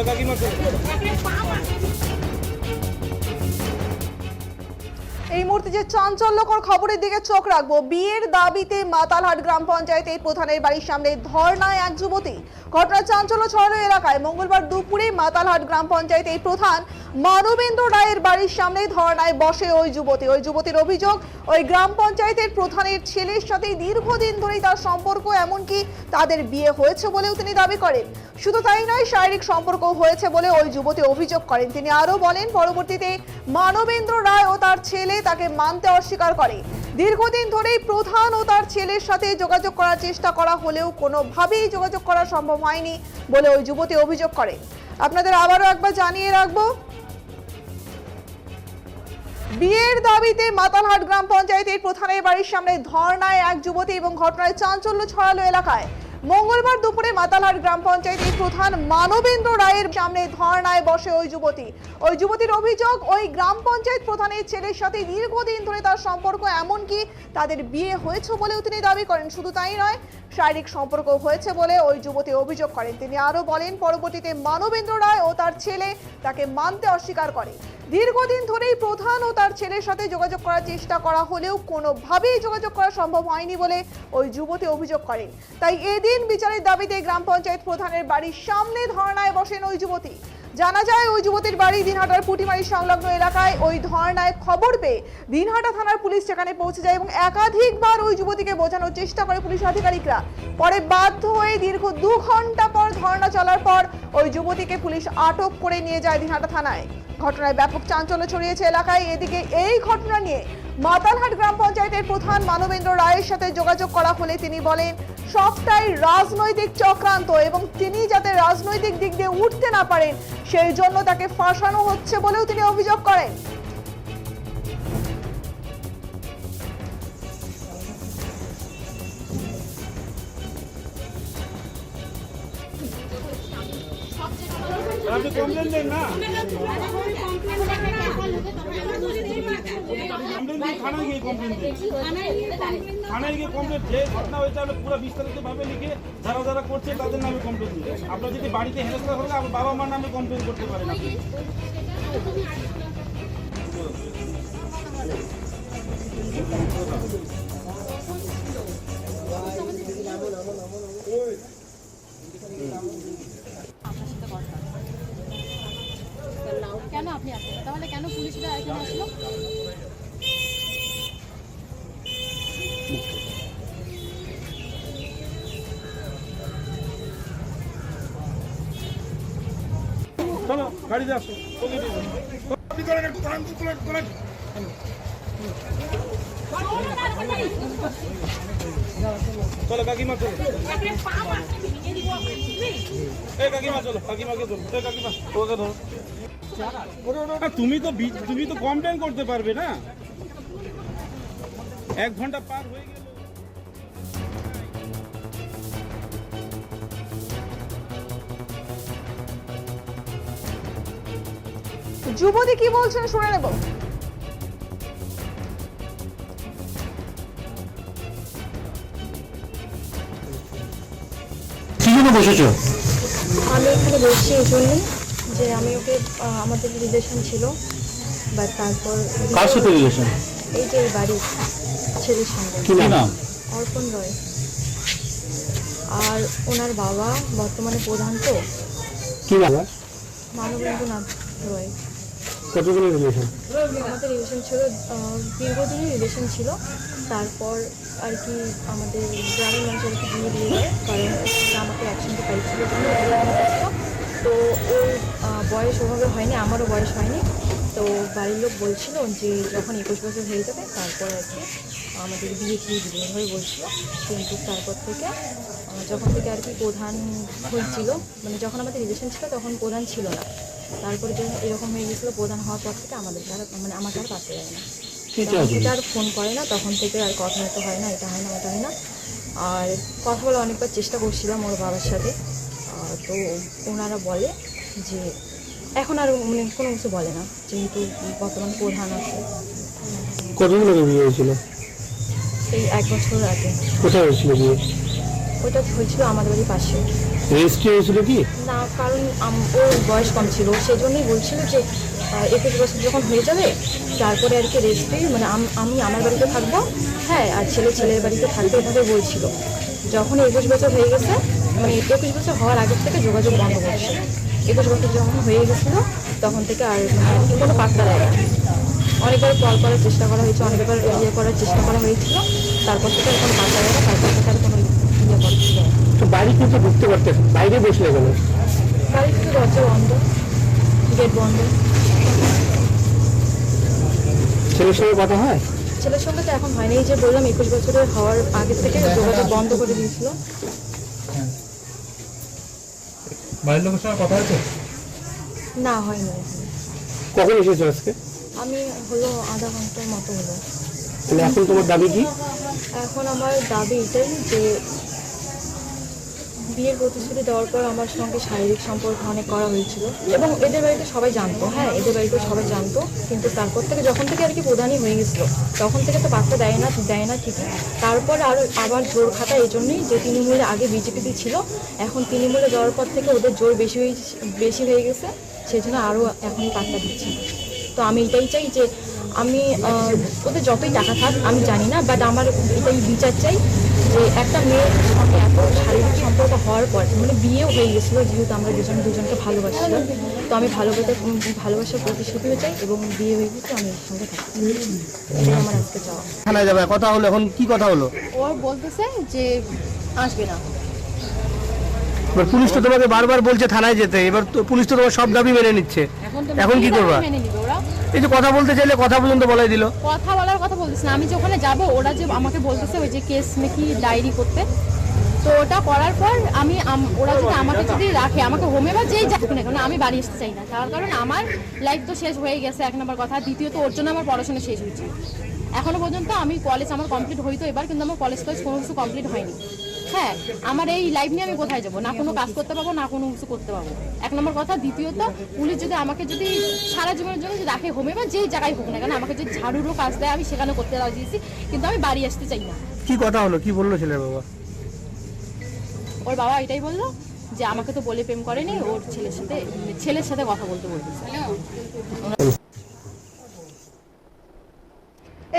চলো কাকিমা চলো মুহূর্তে যে চাঞ্চল্যকর খবরের দিকে চোখ রাখব, বিয়ের দাবিতে মাতালহাট গ্রাম পঞ্চায়েতের প্রধানের বাড়ির সামনে ধর্নায় এক যুবতী। ঘটনা চাঞ্চল্য ছড়ানো এলাকায়। মঙ্গলবার দুপুরে মাতালহাট গ্রাম পঞ্চায়েতের প্রধান মানবেন্দ্র রায়ের বাড়ির সামনে ধর্নায় বসে ওই যুবতী। ওই যুবতীর অভিযোগ, ওই গ্রাম পঞ্চায়েতের প্রধানের ছেলের সাথে দীর্ঘদিন ধরেই তার সম্পর্ক, এমনকি তাদের বিয়ে হয়েছে বলেও তিনি দাবি করেন। শুধু তাই নয়, শারীরিক সম্পর্ক হয়েছে বলে ওই যুবতী অভিযোগ করেন। তিনি আরও বলেন, পরবর্তীতে মানবেন্দ্র রায় ও তার ছেলে তাকে মানতে অস্বীকার করে। দীর্ঘদিন ধরেই প্রধান ও তার ছেলের সাথে যোগাযোগ করার চেষ্টা করা হলেও কোনোভাবেই যোগাযোগ করা সম্ভব হয়নি বলে ওই যুবতী অভিযোগ করে। আপনাদের আবারও একবার জানিয়ে রাখব। বিয়ের দাবিতে মাতালহাট গ্রাম পঞ্চায়েতের প্রধানের বাড়ির সামনে ধর্নায় এক যুবতী এবং ঘটনায় চাঞ্চল্য ছড়ালো এলাকায়। মঙ্গলবার দুপুরে মাতালহাট গ্রাম পঞ্চায়েতের প্রধান মানবেন্দ্র রায়ের সামনে ধর্নায় বসে ওই যুবতী। ওই যুবতীর অভিযোগ, ওই গ্রাম পঞ্চায়েত প্রধানের ছেলের সাথে দীর্ঘদিন ধরে তার সম্পর্ক এমনকি তাদের বিয়ে হয়েছে বলেও তিনি দাবি করেন। শুধু তাই নয়, শারীরিক সম্পর্ক হয়েছে বলে ওই যুবতী অভিযোগ করেন। তিনি আরও বলেন, পরবর্তীতে মানবেন্দ্র রায় ও তার ছেলে তাকে মানতে অস্বীকার করে। দীর্ঘদিন ধরেই প্রধান ও তার ছেলের সাথে যোগাযোগ করার চেষ্টা করা হলেও কোনোভাবেই যোগাযোগ করা সম্ভব হয়নি বলে ওই যুবতী অভিযোগ করেন। তাই এদিন বিচারের দাবিতে গ্রাম পঞ্চায়েত প্রধানের বাড়ির সামনে ধর্নায় বসেন ওই যুবতী। জানা যায়, ওই যুবতীর বাড়ি দিনহাটার পুটিমারি সংলগ্ন এলাকায় ওই ধর্নায় খবর পেয়ে দিনহাটা থানার পুলিশ সেখানে পৌঁছে যায় এবং একাধিকবার ওই যুবতীকে বোঝানোর চেষ্টা করে পুলিশ আধিকারিকরা। পরে বাধ্য হয়ে দীর্ঘ দু ঘণ্টা পর ধর্না চলার পর ওই যুবতীকে পুলিশ আটক করে নিয়ে যায় দিনহাটা থানায়। ঘটনায় ব্যাপক চাঞ্চল্য ছড়িয়েছে এলাকায়। এদিকে এই ঘটনা নিয়ে মাতালহাট গ্রাম পঞ্চায়েতের প্রধান মানবেন্দ্র রায়ের সাথে যোগাযোগ করা হলে তিনি বলেন, সবটাই রাজনৈতিক চক্রান্ত এবং তিনি যাতে রাজনৈতিক দিক দিয়ে উঠতে না পারেন, সেই জন্য তাকে ফাঁসানো হচ্ছে বলেও তিনি অভিযোগ করেন। থানায় গিয়ে কমপ্লেন থানায় গিয়ে কমপ্লেন যে ঘটনা হয়েছে আপনি পুরো বিস্তারিতভাবে লিখে যারা যারা করছে, তাদের নামে কমপ্লেন দিন আপনার যদি বাড়িতে হেনস্থা হলে আপনার বাবা মার নামে কমপ্লেন করতে পারেন আপনি। চলো গাড়িতে আসো। চলো, কাকিমা চলো। এই কাকিমা চলো, কাকিমাকে কাকিমা ধরো। তুমি তো তুমি তো কমপ্লেন করতে পারবে না। এক ঘণ্টা পার হয়ে গেল। যুবতী কি বলছেন শুনে নেব। কি জন্য বসেছো? আমি এখানে বসছি এই যে আমি ওকে আহ, আমাদের রিলেশন ছিল বা তারপর কার সাথে রিলেশন এই যে এই বাড়ির ছেলের সঙ্গে। কি নাম? অর্পণ রয়। আর ওনার বাবা বর্তমানে প্রধান তো। কি নাম? মানবেন্দ্রনাথ রয়। কতদিনের রিলেশন আমাদের রিলেশন ছিল আহ, দীর্ঘদিনই রিলেশন ছিল। তারপর আর কি আমাদের গ্রামের মানুষ আর কি বিয়ে দিয়ে দেয় কারণ আমাকে একসঙ্গে পাইছিল হয়ে। তো ওর বয়স ওভাবে হয়নি আমারও বয়স হয়নি। তো বাড়ির লোক বলছিল যে যখন একুশ বছর হয়ে যাবে তারপর আর কি আমাদের বিয়ে দিয়ে দিবে এভাবে বলছিল। কিন্তু তারপর থেকে যখন থেকে আর কি প্রধান হয়েছিল মানে যখন আমাদের রিলেশন ছিল তখন প্রধান ছিল না। তারপরে যখন এরকম হয়ে গেছিল প্রধান হওয়ার পর থেকে আমাদের আর মানে আমাকে আর পাতে দেয় না। তখন আর ফোন করে না তখন থেকে আর কথা হতে হয় না এটা হয় না ওটা হয় না। আর কথা বলে অনেকবার চেষ্টা করছিলাম ওর বাবার সাথে। তো ওনারা বলে যে এখন আর মানে কোনো কিছু বলে না যেহেতু বর্তমান প্রধান আছে। কতদিন আগে বিয়ে হয়েছিল? এই এক বছর আগে। কোথায় হয়েছিল বিয়ে? ওটা হয়েছিল আমাদের বাড়ির পাশে। রেজিস্ট্রি হয়েছিল কি? না, কারণ ওর বয়স কম ছিল। সেজন্যই বলছিল যে একুশ বছর যখন হয়ে যাবে, তারপরে আর কি রেজিস্ট্রি মানে আমি আমার বাড়িতে থাকব। হ্যাঁ আর ছেলে ছেলের বাড়িতে থাকবে এভাবে বলছিল। যখন একুশ বছর হয়ে গেছে মানে একুশ বছর হওয়ার আগের থেকে যোগাযোগ বন্ধ করছে। একুশ বছর যখন হয়ে গেছিল, তখন থেকে আর মানে কোনো পাত্তা দেয় অনেকবার কল করার চেষ্টা করা হয়েছে, অনেকবার ইয়ে করার চেষ্টা করা হয়েছিল। তারপর থেকে আর কোনো পাত্তা দেয় না তারপর থেকে আর কোনো ইয়ে করছিল না। তো বাড়িতে তো ঢুকতে পারতেন বাইরে বসলে গেল বাড়ি দরজা বন্ধ গেট বন্ধ। ছেলের সঙ্গে কথা হয়? ছেলের সঙ্গে তো এখন হয়নি এই যে বললাম একুশ বছরের হওয়ার আগে থেকে যোগাযোগ বন্ধ করে দিয়েছিল। বাড়ির লোকের সঙ্গে কথা হয়েছে? না হয়নি। কখন এসেছ আজকে? আমি হলো আধা ঘণ্টার মতো হলো। এখন তোমার দাবি কি? এখন আমার দাবি এটাই যে বিয়ের প্রতিশ্রুতি দেওয়ার পর আমার সঙ্গে শারীরিক সম্পর্ক অনেক করা হয়েছিল। এবং এদের বাড়িতে সবাই জানতো হ্যাঁ এদের বাড়িতে সবাই জানতো, কিন্তু তারপর থেকে যখন থেকে আর কি প্রধানই হয়ে গেছিল, তখন থেকে তো পাত্তা দেয় না দেয় না ঠিকই। তারপর আরও আবার জোর খাতা এই জন্যই যে তৃণমূলে আগে বিজেপিতে ছিল, এখন তৃণমূলে যাওয়ার পর থেকে ওদের জোর বেশি হয়ে বেশি হয়ে গেছে সেই জন্য আরও এখন পাত্তা দিচ্ছে। তো আমি এটাই চাই যে আমি ওদের যতই টাকা থাক, আমি জানি না বাট আমার এটাই বিচার চাই যে একটা মেয়ের সঙ্গে এত শারীরিক সম্পর্ক হওয়ার পর মানে বিয়েও হয়ে গেছিল যেহেতু আমরা দুজন দুজনকে ভালোবাসছিলাম। তো আমি ভালোবাসা ভালোবাসার প্রতিশ্রুতিও চাই এবং বিয়ে হয়ে গেছে আমি এর সঙ্গে থাকি এটাই আমার আজকে চাওয়া। থানায় যাবে কথা হলো এখন কি কথা হলো? ওর বলতেছে যে আসবে না। এবার পুলিশ তো তোমাকে বারবার বলছে থানায় যেতে এবার তো পুলিশ তো তোমার সব দাবি মেনে নিচ্ছে। এখন কি করবা? এই যে কথা বলতে চাইলে কথা পর্যন্ত বলাই দিল। কথা বলার কথা বলতেছে না। আমি যে ওখানে যাব ওরা যে আমাকে বলতেছে ওই যে কেস নাকি ডায়েরি করতে তো ওটা করার পর আমি ওরা যদি আমাকে যদি রাখে আমাকে হোমে বা যেই যাক না কেন আমি বাড়ি আসতে চাই না। তার কারণ আমার লাইফ তো শেষ হয়ে গেছে এক নম্বর কথা। দ্বিতীয়ত ওর জন্য আমার পড়াশোনা শেষ হয়েছে। এখনও পর্যন্ত আমি কলেজ আমার কমপ্লিট হইতো এবার কিন্তু আমার কলেজ টলেজ কোনো কিছু কমপ্লিট হয়নি। হ্যাঁ আমার এই লাইফ নিয়ে আমি কোথায় যাব? না কোনো কাজ করতে পারব না কোনো কিছু করতে পারব এক নম্বর কথা। দ্বিতীয়ত পুলিশ যদি আমাকে যদি সারা জীবনের জন্য যদি রাখে হোমে বা যেই জায়গায় হোক না কেন আমাকে যদি ঝাড়ুরও কাজ দেয় আমি সেখানে করতে রাজি দিয়েছি কিন্তু আমি বাড়ি আসতে চাই না। কি কথা হলো? কি বলল ছেলের বাবা? ওর বাবা এটাই বলল যে আমাকে তো বলে প্রেম করেনি ওর ছেলের সাথে ছেলের সাথে কথা বলতে বলতেছে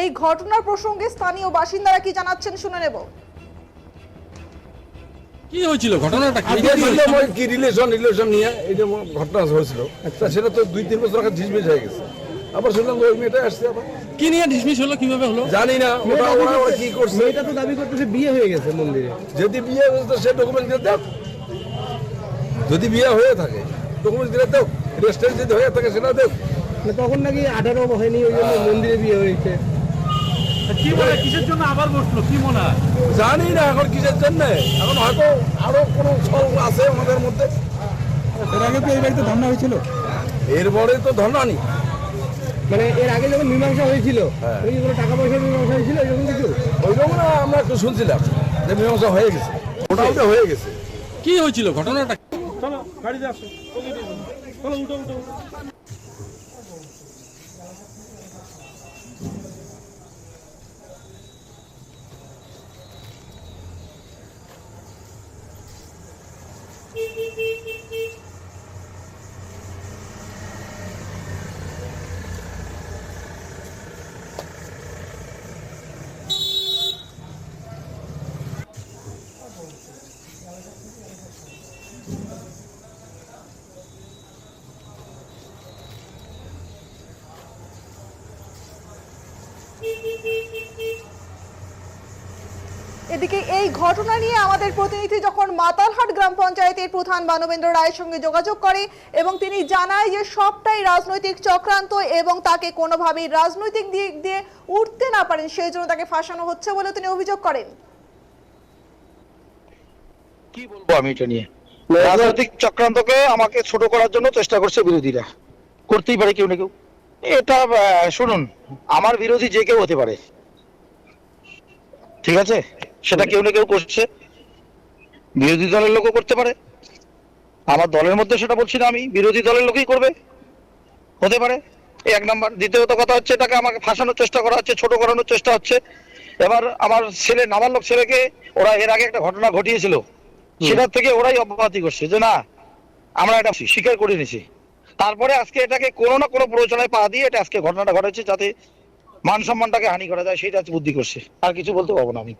এই ঘটনার প্রসঙ্গে স্থানীয় বাসিন্দারা কি জানাচ্ছেন শুনে নেব। কি হয়েছিল ঘটনাটা? কি রিলেশন রিলেশন নিয়ে এই যে ঘটনা হয়েছিল সেটা তো দুই তিন বছর আগে ঝিসমিস হয়ে গেছে। আবার শুনলাম ওই মেয়েটা আসছে আবার। কি নিয়ে ডিসমিস হলো কীভাবে হলো? জানি না ওটা ওরা ওরা কি করছে? মেয়েটা তো দাবি করতেছে বিয়ে হয়ে গেছে মন্দিরে। যদি বিয়ে হয়েছে তো সে ডকুমেন্ট দিয়ে দাও যদি বিয়ে হয়ে থাকে ডকুমেন্ট দিয়ে দাও যদি হয়ে থাকে সেটা দেও মানে তখন নাকি আঠারো হয়নি ওই জন্য মন্দিরে বিয়ে হয়েছে। কি বলে কিসের জন্য আবার বসল? কি মনে হয়? জানি না এখন কিসের জন্য? এখন হয়তো আরও কোনো ছল আছে আমাদের মধ্যে। এর আগে তো এই বাড়িতে ধর্ণা হয়েছিল। এরপরে তো ধর্ণানি মানে এর আগে যখন মীমাংসা হয়েছিল ওই কোনো টাকা পয়সার মীমাংসা হয়েছিল এরকম কিছু ওইরকম না আমরা একটু শুনছিলাম যে মীমাংসা হয়ে গেছে মোটামুটি হয়ে গেছে কি হয়েছিল ঘটনাটা চলো গাড়িতে আসো। চলো উঠো উঠো উঠো। এদিকে এই ঘটনা নিয়ে আমাদের প্রতিনিধি যখন মাতালহাট গ্রাম পঞ্চায়েতের প্রধান মানবেন্দ্র রায়ের সঙ্গে যোগাযোগ করে এবং তিনি জানায় যে সবটাই রাজনৈতিক চক্রান্ত এবং তাকে কোনোভাবেই রাজনৈতিক দিক দিয়ে উঠতে না পারেন, সেই জন্য তাকে ফাঁসানো হচ্ছে বলে তিনি অভিযোগ করেন। কি বলব আমি এটা নিয়ে? রাজনৈতিক চক্রান্তকে আমাকে ছোট করার জন্য চেষ্টা করছে বিরোধীরা। করতেই পারে কেউ না কেউ। এটা শুনুন, আমার বিরোধী যে কেউ হতে পারে। ঠিক আছে? সেটা কেউ না কেউ করছে। বিরোধী দলের লোকও করতে পারে। আমার দলের মধ্যে সেটা বলছি না আমি। বিরোধী দলের লোকই করবে। হতে পারে। এই এক নাম্বার। দ্বিতীয়ত কথা হচ্ছে এটাকে আমাকে ফাঁসানোর চেষ্টা করা হচ্ছে ছোট করানোর চেষ্টা হচ্ছে। এবার আমার ছেলে নাবালক ছেলেকে ওরা এর আগে একটা ঘটনা ঘটিয়েছিল। সেটার থেকে ওরাই অব্যাহতি করছে যে না আমরা এটা স্বীকার করে নিছি তারপরে আজকে এটাকে কোনো না কোনো প্ররোচনায় পা দিয়ে এটা আজকে ঘটনাটা ঘটেছে যাতে মান সম্মানটাকে হানি করা যায় সেটা বুদ্ধি করছে। আর কিছু বলতে পারব না আমি।